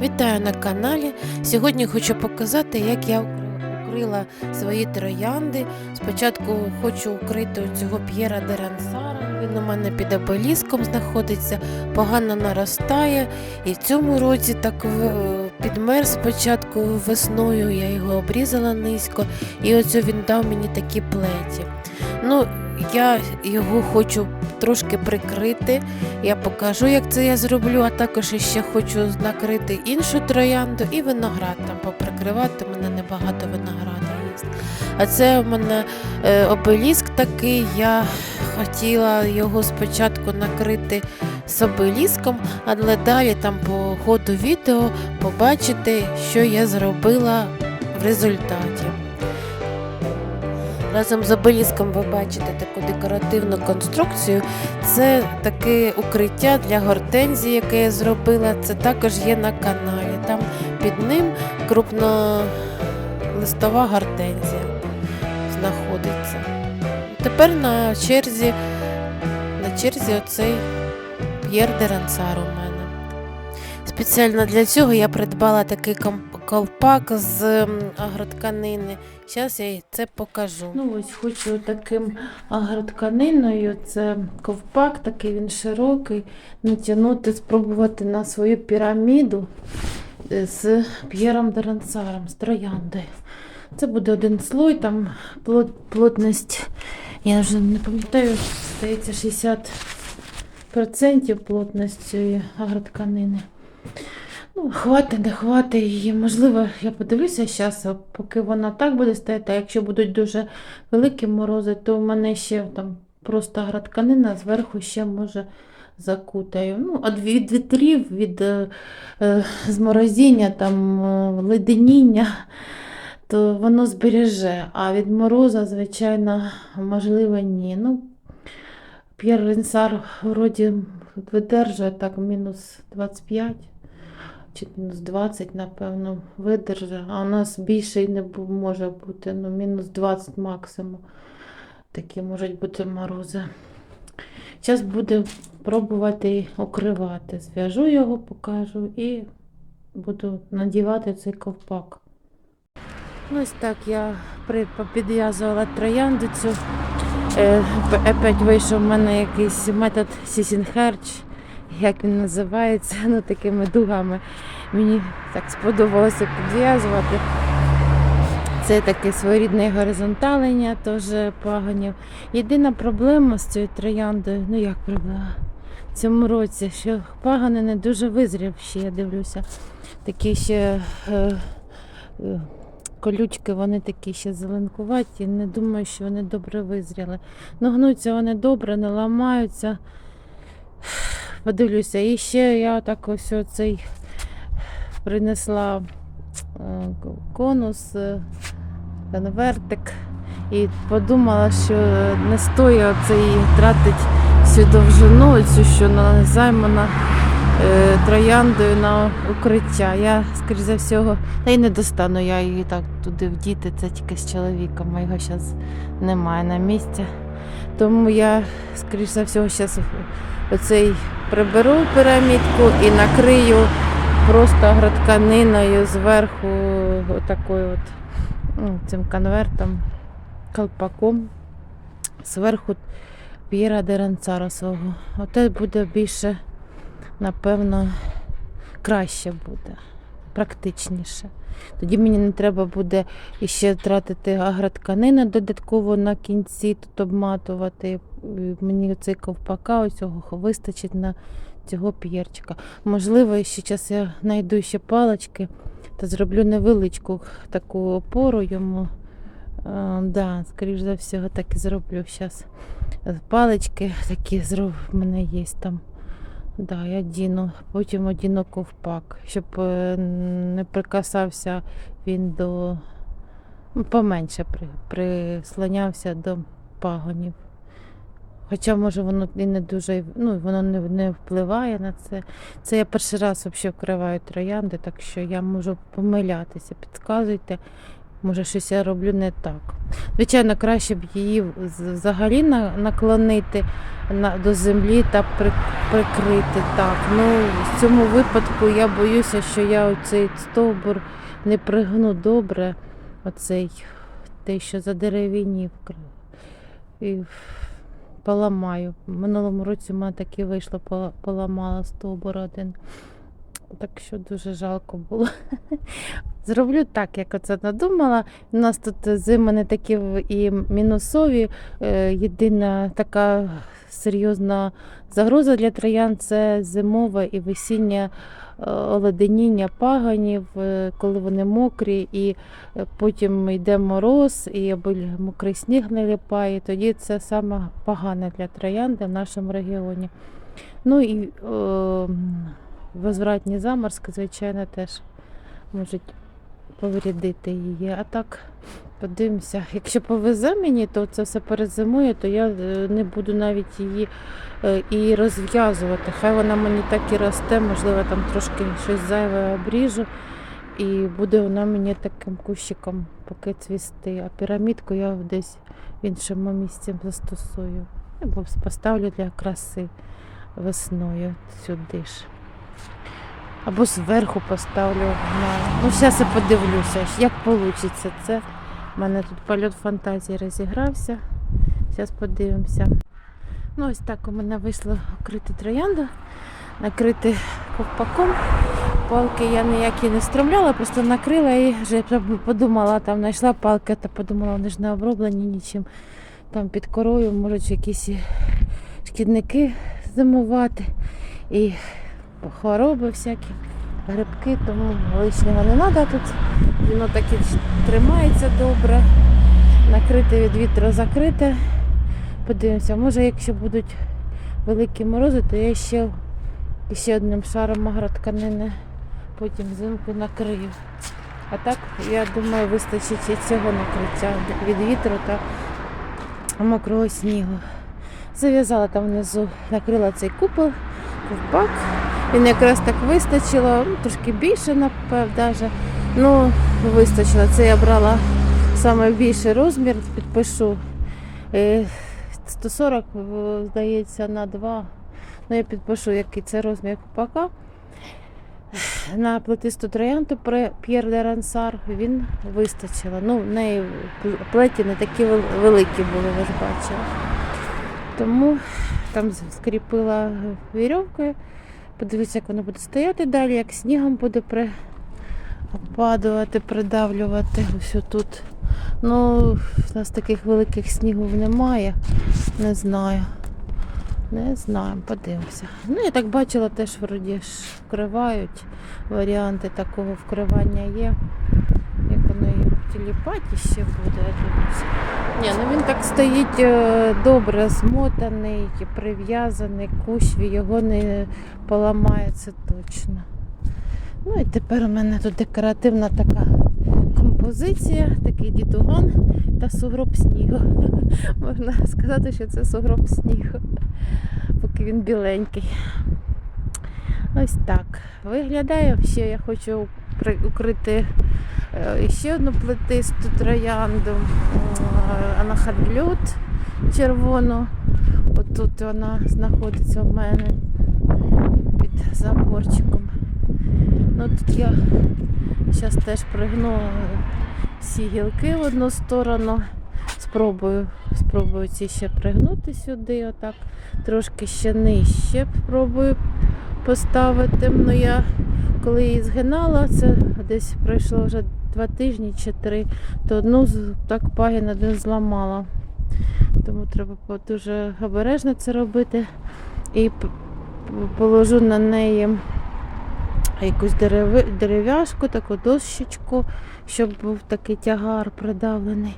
Вітаю на каналі. Сьогодні хочу показати, як я укрила свої троянди. Спочатку хочу укрити цього П'єра де Рансара. Він у мене під обеліском знаходиться, погано наростає. І в цьому році так підмер спочатку весною, я його обрізала низько, і оцю він дав мені такі плеті. Ну, я його хочу трошки прикрити. Я покажу, як це я зроблю, а також ще хочу накрити іншу троянду і виноград там поприкривати. У мене небагато винограду є. А це у мене е, обеліск такий. Я хотіла його спочатку накрити з обеліском, але далі там по ходу відео побачите, що я зробила в результаті. Разом з обеліском ви бачите таку декоративну конструкцію. Це таке укриття для гортензії, яке я зробила. Це також є на каналі. Там під ним крупнолистова гортензія знаходиться. Тепер на черзі, на черзі оцей П'єр де Рансар у мене. Спеціально для цього я придбала такий колпак з агротканини. Зараз я це покажу. Ну ось хочу таким агротканиною. Це ковпак, такий він широкий. Натягнути, спробувати на свою піраміду е, з П'єром Дерансаром, з трояндою. Це буде один слой, там плот, плотність, я вже не пам'ятаю, здається, 60% плотність цієї агротканини. Ну, хватить, не хватить її. Можливо, я подивлюся зараз, поки вона так буде стояти, а якщо будуть дуже великі морози, то в мене ще там просто градканина зверху ще може закутаю. Ну, а від вітрів, від е, е, зморозіння, там, е, леденіння, то воно збереже. А від мороза, звичайно, можливо, ні. Ну, П'єр Ренсар вроді видержує так мінус 25 чи мінус 20, напевно, видержа. А у нас більше й не може бути, ну, мінус 20 максимум. Такі можуть бути морози. Зараз буду пробувати укривати. Зв'яжу його, покажу і буду надівати цей ковпак. Ну, Ось так я підв'язувала трояндицю. Е, Опять вийшов в мене якийсь метод Сісінхерч, як він називається, ну такими дугами. Мені так сподобалося підв'язувати. Це таке своєрідне горизонталення, теж пагонів. Єдина проблема з цією трояндою, ну як проблема, в цьому році, що пагони не дуже визрів ще, я дивлюся. Такі ще е, е, колючки, вони такі ще зеленкуваті. Не думаю, що вони добре визріли. Ну, гнуться вони добре, не ламаються. Подивлюся. І ще я так ось оцей принесла е, конус, е, конвертик. І подумала, що не стоїть оцей тратить всю довжину, цю, що на- займана е, трояндою на укриття. Я, скоріш за всього, та й не достану я її так туди вдіти, це тільки з чоловіком, а зараз немає на місці. Тому я, скоріш за всього, зараз оцей приберу пірамідку і накрию просто градканиною зверху отакою от ну, цим конвертом, колпаком. Зверху П'єра де Ранцара свого. Оте буде більше, напевно, краще буде, практичніше. Тоді мені не треба буде іще тратити агротканину додатково на кінці, тут обматувати. Мені цей ковпака ось цього вистачить на цього п'єрчика. Можливо, ще час я знайду ще палички та зроблю невеличку таку опору йому. А, да, скоріш за всього, так і зроблю зараз. Палички такі зроб... в мене є там. Да, я одіну, потім одіну ковпак, щоб е, не прикасався він до ну, поменше при, прислонявся до пагонів. Хоча, може, воно і не дуже, ну, воно не, не впливає на це. Це я перший раз взагалі вкриваю троянди, так що я можу помилятися. Підказуйте, Може, щось я роблю не так. Звичайно, краще б її взагалі наклонити до землі та прикрити так. Ну, в цьому випадку я боюся, що я оцей стовбур не пригну добре, оцей те, що задеревінів. кр- І поламаю. В минулому році в мене таки вийшло, поламала стовбур один. Так що дуже жалко було. Зроблю так, як оце надумала. У нас тут зими не такі і мінусові. Е, Єдина така серйозна загроза для троян це зимове і весіннє е, оледеніння паганів, е, коли вони мокрі, і потім йде мороз, і або мокрий сніг налипає. Тоді це саме погане для троянди в нашому регіоні. Ну і возвратні заморозки, звичайно, теж можуть повредити її. А так, подивимося. Якщо повезе мені, то це все перезимує, то я е, не буду навіть її е, і розв'язувати. Хай вона мені так і росте, можливо, там трошки щось зайве обріжу. І буде вона мені таким кущиком поки цвісти. А пірамідку я десь в іншому місці застосую. Або поставлю для краси весною сюди ж. Або зверху поставлю. Ну, зараз я подивлюся, як вийде це. У мене тут польот фантазії розігрався. Зараз подивимося. Ну, ось так у мене вийшло укрити троянду, накрити ковпаком. Палки я ніякі не стромляла, просто накрила і вже подумала, там знайшла палки, та подумала, вони ж не оброблені нічим. Там під корою можуть якісь шкідники зимувати і хвороби всякі, грибки, тому лишнього не треба тут. Воно так і тримається добре. Накрите від вітру закрите. Подивимося, може, якщо будуть великі морози, то я ще, ще одним шаром агротканини потім взимку накрию. А так, я думаю, вистачить і цього накриття від вітру та мокрого снігу. Зав'язала там внизу, накрила цей купол, ковпак. Він якраз так вистачило, трошки більше, напевно, даже. Ну, вистачило. Це я брала саме більший розмір, підпишу. Е, 140, здається, на 2. Ну, я підпишу, який це розмір купака. На плетисту троянду П'єр де Рансар він вистачило. Ну, в неї плеті не такі великі були, ви ж бачили. Тому там скріпила вірьовкою. Подивлюся, як воно буде стояти далі, як снігом буде при... опадувати, придавлювати. Ось тут. Ну, в нас таких великих снігів немає. Не знаю. Не знаю, подивимося. Ну, я так бачила, теж вроді ж вкривають. Варіанти такого вкривання є. Як воно і в телепаті ще буде. Ні, ну він так стоїть е, добре змотаний, прив'язаний, кущ його не поламає, це точно. Ну і тепер у мене тут декоративна така композиція, такий дідуган та сугроб снігу. Можна сказати, що це сугроб снігу, поки він біленький. Ось так виглядає. Ще я хочу укрити е, ще одну плетисту троянду е, анахадлют червону. Отут вона знаходиться в мене під заборчиком. Ну тут я зараз теж пригну е, всі гілки в одну сторону. Спробую, спробую ці ще пригнути сюди, отак. Трошки ще нижче спробую поставити. Ну я коли її згинала, це десь пройшло вже два тижні чи три, то одну так пагін один зламала. Тому треба дуже обережно це робити. І положу на неї якусь дерев'яшку, таку дощечку, щоб був такий тягар придавлений.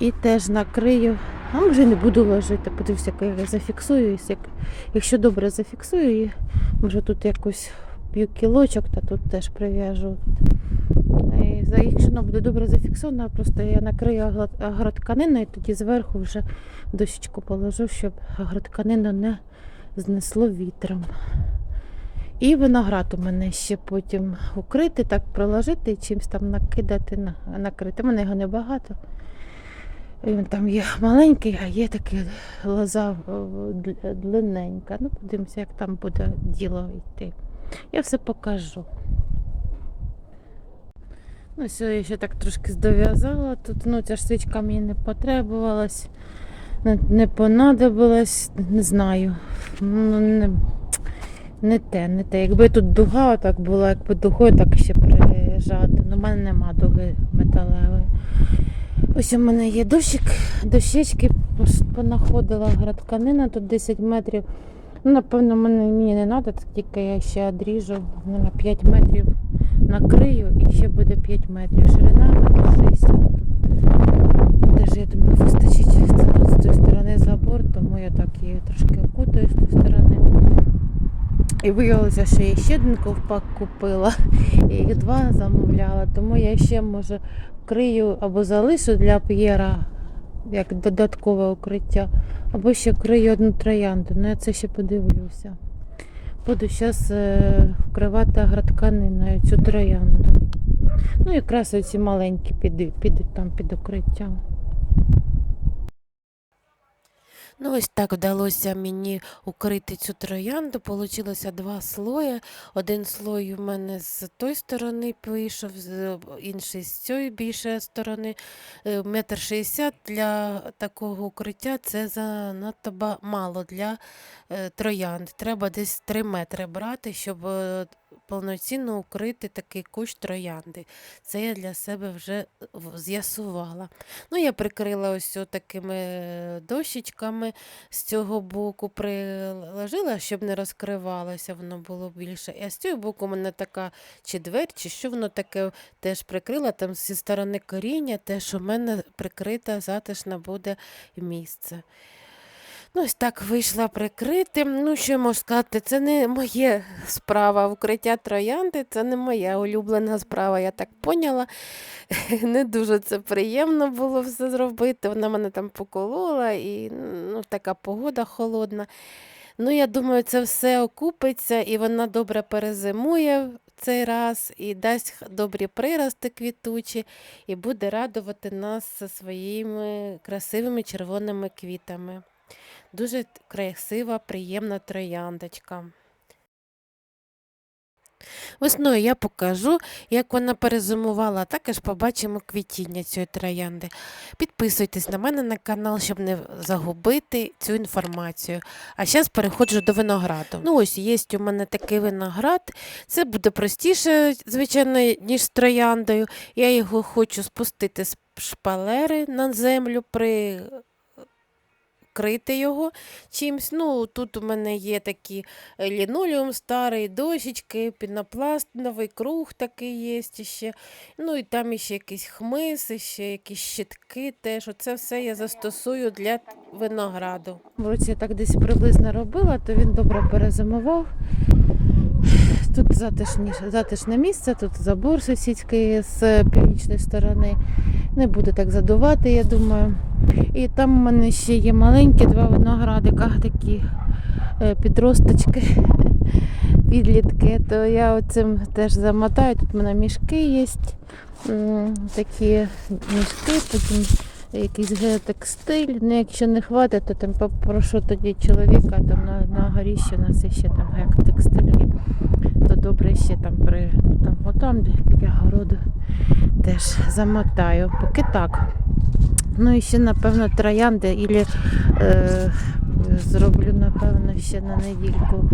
І теж накрию. А може не буду ложити, подивлюся, як я зафіксую. Як- Якщо добре зафіксую може тут якусь п'ю кілочок, та тут теж прив'яжу. Якщо вона буде добре зафіксована, просто я накрию агро- агротканиною, і тоді зверху вже дощечку положу, щоб агротканину не знесло вітром. І виноград у мене ще потім укрити, так проложити і чимось там накидати, накрити. У мене його небагато. Він там є маленький, а є таке лоза е, длинненька. Ну, подивимося, як там буде діло йти. Я все покажу. Ну, все, я ще так трошки здов'язала. Тут ну, ця ж свічка мені не потребувалась, не, понадобилась, не знаю. Ну, не, не те, не те. Якби тут дуга так була, якби дугою так ще приїжджати. Ну, в мене нема дуги металевої. Ось у мене є дощик, дощечки понаходила градканина, тут 10 метрів. Ну, напевно, мені не треба, тільки я ще одріжу ну, на 5 метрів накрию і ще буде 5 метрів. Ширина метр 60. Теж, я думаю, вистачить. З тої сторони забор, тому я так її трошки окутаю з тої сторони. І виявилося, що я ще один ковпак купила, і їх два замовляла, тому я ще може крию або залишу для п'єра як додаткове укриття, або ще крию одну троянду. Ну я це ще подивлюся. Буду зараз вкривати градканиною цю троянду. Ну, якраз оці маленькі підуть, підуть там під укриттям. Ну, ось так вдалося мені укрити цю троянду. Получилося два слої. Один слой у мене з тої сторони вийшов, інший з цієї більшої сторони. Е, Метр шістдесят для такого укриття це занадто мало для е, троянд. Треба десь 3 метри брати, щоб е, повноцінно укрити такий кущ троянди. Це я для себе вже з'ясувала. Ну, я прикрила ось такими е, дощечками з цього боку приложила, щоб не розкривалося, воно було більше. І з цього боку у мене така чи двері, чи що воно таке теж прикрила. Там зі сторони коріння теж у мене прикрита затишне буде місце. Ну, ось так вийшла прикрити. Ну, що я можу сказати, це не моє справа. Укриття троянди це не моя улюблена справа, я так поняла. Не дуже це приємно було все зробити. Вона мене там поколола і ну, така погода холодна. Ну, я думаю, це все окупиться і вона добре перезимує в цей раз і дасть добрі прирости квітучі, і буде радувати нас своїми красивими червоними квітами. Дуже красива, приємна трояндочка. Весною я покажу, як вона перезимувала, а також побачимо квітіння цієї троянди. Підписуйтесь на мене на канал, щоб не загубити цю інформацію. А зараз переходжу до винограду. Ну ось є у мене такий виноград. Це буде простіше, звичайно, ніж з трояндою. Я його хочу спустити з шпалери на землю при крити його чимсь. Ну, тут у мене є такі е, лінолеум старий, дощечки, пінопласт, новий круг такий є ще. Ну і там ще якийсь хмиз, ще якісь щитки теж. Оце все я застосую для винограду. В році я так десь приблизно робила, то він добре перезимував. Тут затишніше, затишне місце, тут забор сусідський з північної сторони. Не буде так задувати, я думаю. І там у мене ще є маленькі два виноградика, такі е, підросточки, підлітки. То я оцим теж замотаю. Тут у мене мішки є. Такі мішки, потім якийсь геотекстиль. Ну, якщо не хватить, то там попрошу тоді чоловіка там на, на горіще у нас ще там геотекстиль. То добре ще там при там, отам де біля городу теж замотаю. Поки так. Ну і ще, напевно, троянди ілі е, зроблю, напевно, ще на недільку.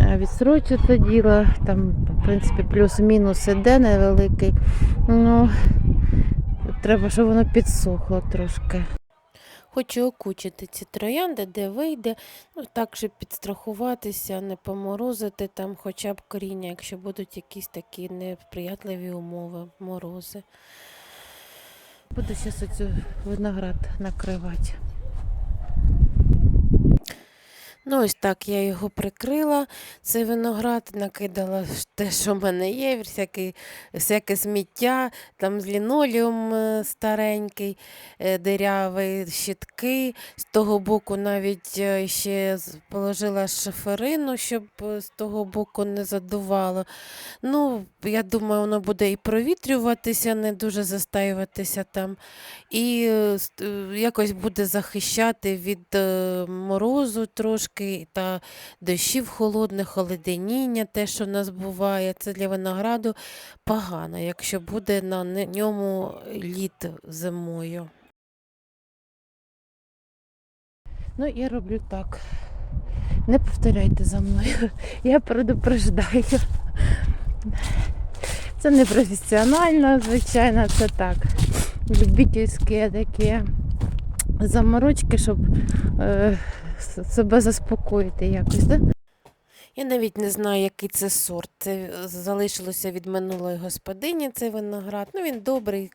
Е, Відсрочу це діло. Там, в принципі, плюс-мінус іде невеликий. Ну, треба, щоб воно підсохло трошки. Хочу окучити ці троянди, де вийде, ну так же підстрахуватися, не поморозити там хоча б коріння, якщо будуть якісь такі неприятливі умови, морози. Буду зараз оцю виноград накривати. Ну, ось так я його прикрила, цей виноград, накидала те, що в мене є, всяке, всяке сміття, там з лінолеум е, старенький, е, дирявий, щітки. З того боку навіть е, ще положила шиферину, щоб з того боку не задувало. Ну, я думаю, воно буде і провітрюватися, не дуже застаюватися там, і якось буде захищати від морозу трошки та дощів холодних, холоденіння, те, що в нас буває. Це для винограду погано, якщо буде на ньому лід зимою. Ну, я роблю так. Не повторяйте за мною. Я предупреждаю. Це не професіонально, звичайно, це так. Любительські такі заморочки, щоб е, себе заспокоїти якось. Да? Я навіть не знаю, який це сорт. Це е, залишилося від минулої господині цей виноград. Ну, він добрий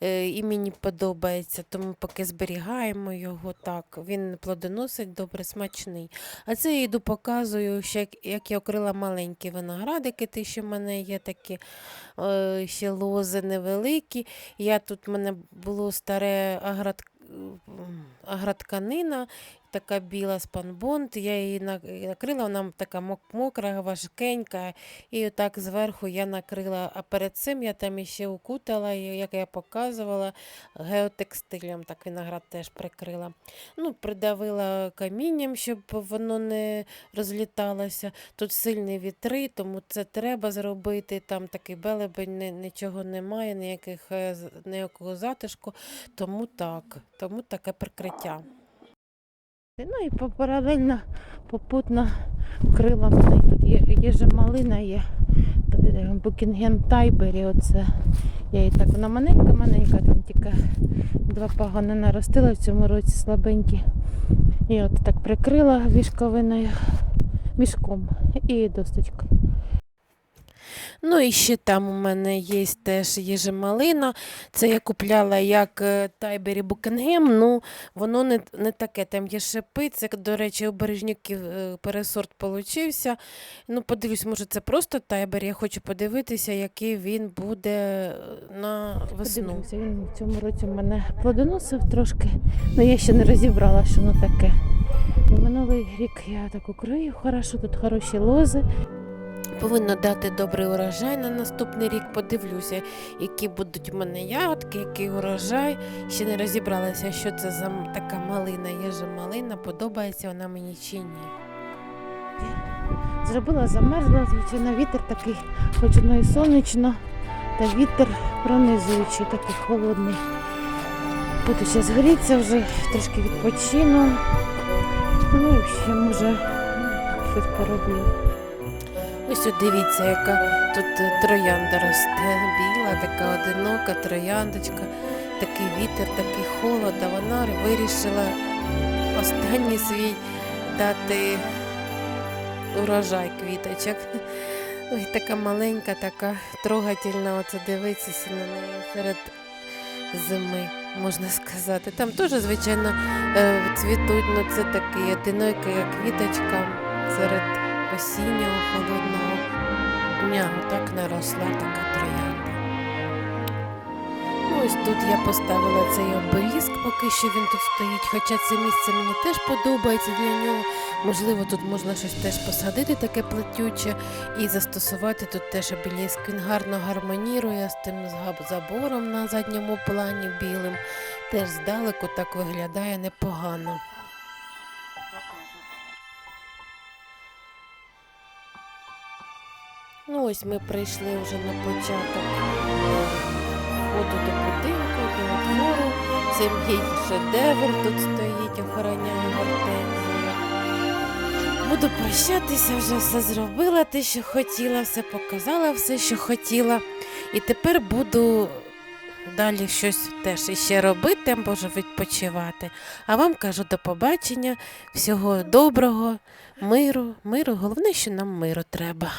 е, і мені подобається, тому поки зберігаємо його так. Він плодоносить добре, смачний. А це я йду показую, ще як, я окрила маленькі виноградики, ті, що в мене є такі е, ще лози невеликі. Я тут в мене було старе агрот, м, агротканина, така біла спанбонд. Я її накрила, вона така мокра, важкенька. І отак зверху я накрила. А перед цим я там іще укутала, як я показувала, геотекстилем. Так виноград теж прикрила. Ну, придавила камінням, щоб воно не розліталося. Тут сильні вітри, тому це треба зробити. Там такий белебень, нічого немає, ніяких, е, ніякого затишку. Тому так, тому таке прикриття. Ну і паралельно попутно крила мене. Тут є, є же малина, є букінген Букінгем Тайбері. Оце. Я її так, вона маленька-маленька, там тільки два пагони наростила в цьому році слабенькі. І от так прикрила вішковиною, мішком і досточкою. Ну і ще там у мене є теж їжемалина. Це я купляла як е, Тайбері Букенгем. Ну, воно не, не таке. Там є шипи. Це, до речі, у бережнюків е, пересорт получився. Ну, подивлюсь, може, це просто Тайбері. Я хочу подивитися, який він буде е, на весну. Подивимося, він в цьому році мене плодоносив трошки. Ну я ще не розібрала, що воно таке. Минулий рік я так укрию хорошо, тут хороші лози. Повинно дати добрий урожай на наступний рік. Подивлюся, які будуть у мене ягодки, який урожай. Ще не розібралася, що це за така малина. Є же малина, подобається вона мені чи ні. Зробила, замерзла, звичайно, вітер такий, хоч воно і сонячно, та вітер пронизуючий, такий холодний. Буду зараз грітися вже, трошки відпочину. Ну і ще може щось пороблю. Ось от дивіться, яка тут е, троянда росте. Біла, така одинока трояндочка, такий вітер, такий холод, а вона вирішила останній свій дати урожай квіточок. Ой, така маленька, така трогательна, оце дивитися на неї серед зими, можна сказати. Там теж, звичайно, е, цвітуть, ну це такий одинокий квіточка серед осіннього холодного дня. Отак наросла така троянда. Ну, ось тут я поставила цей обеліск, поки що він тут стоїть. Хоча це місце мені теж подобається для нього. Можливо, тут можна щось теж посадити таке плетюче і застосувати тут теж обеліск. Він гарно гармонірує з тим забором на задньому плані білим. Теж здалеку так виглядає непогано. Ну, ось ми прийшли вже на початок входу до будинку, до двору. Це мій шедевр тут стоїть, охороняє гортензію. Буду прощатися, вже все зробила, те, що хотіла, все показала, все, що хотіла. І тепер буду далі щось теж іще робити, можу відпочивати. А вам кажу до побачення, всього доброго, миру, миру. Головне, що нам миру треба.